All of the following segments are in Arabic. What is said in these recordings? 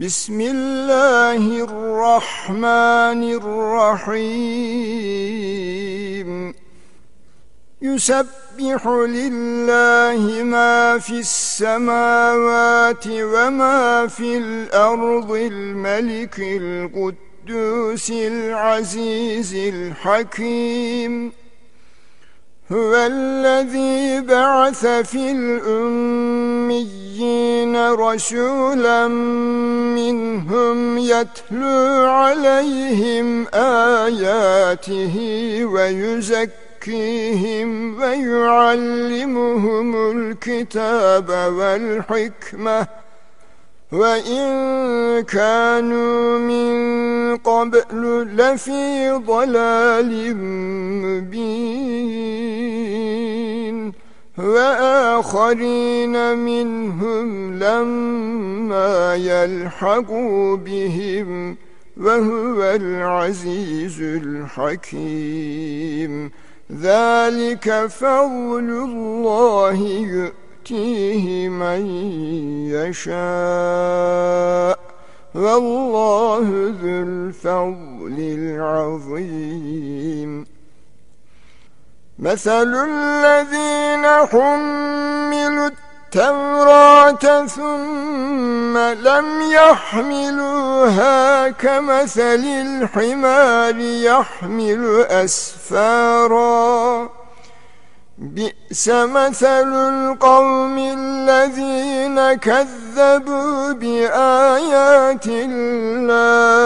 بسم الله الرحمن الرحيم. يسبح لله ما في السماوات وما في الأرض الملك القدوس العزيز الحكيم. هو الذي بعث في الأميين رسولا منهم يتلو عليهم آياته ويزكيهم ويعلمهم الكتاب والحكمة وَإِن كَانُوا مِن قَبْلُ لَفِي ضَلَالٍ مُبِينٍ وَآخَرِينَ مِنْهُمْ لَمَّا يَلْحَقُوا بِهِمْ وَهُوَ الْعَزِيزُ الْحَكِيمُ. ذَلِكَ فَضْلُ اللَّهِ يُؤْتِيهِ من يشاء. والله ذو الفضل العظيم. مثل الذين حملوا التوراة ثم لم يحملوها كمثل الحمار يحمل أسفاراً. بئس مثل القوم الذين كذبوا بآيات الله.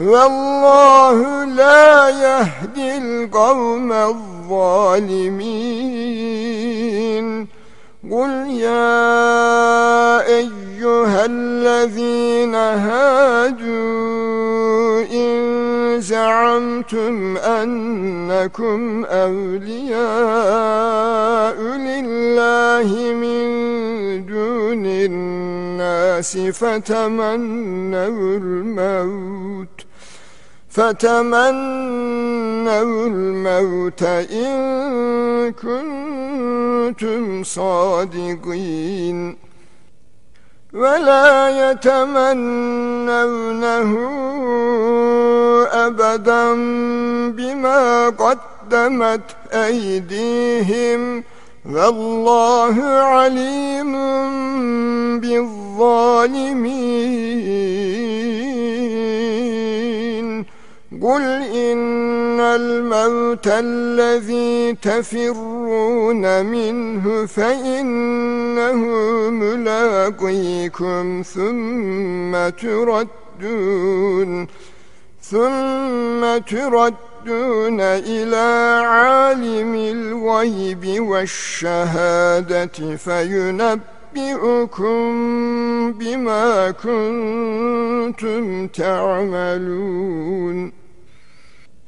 والله لا يهدي القوم الظالمين. قل يا أيها الذين هادوا إن زعمتم أنكم أولياء لله من دون الناس فتمنوا الموت. فتمنوا الموت إن كنتم صادقين ولا يتمنونه أبدا بما قدمت أيديهم والله عليم بالظالمين قل إن الموت الذي تفرون منه فإنه ملاقيكم ثم تردون ثم تردون إلى عالم الغيب والشهادة فينبئكم بما كنتم تعملون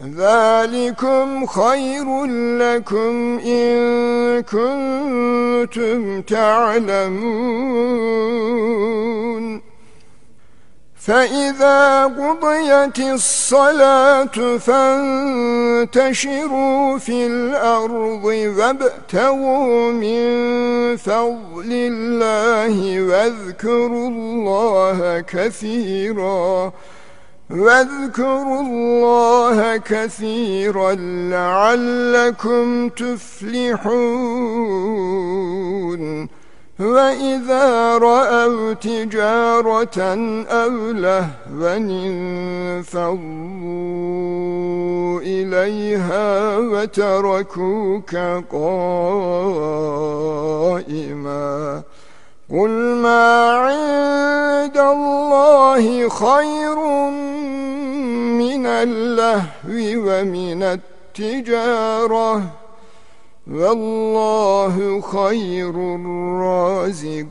ذلكم خير لكم إن كنتم تعلمون فإذا قضيت الصلاة فانتشروا في الأرض وابتغوا من فضل الله واذكروا الله كثيراً واذكروا الله كثيرا لعلكم تفلحون. وإذا رأوا تجارة أو لهوا انفضوا إليها وتركوك قائما. قل ما عند الله خير اللهو ومن التجارة والله خير الرازقين.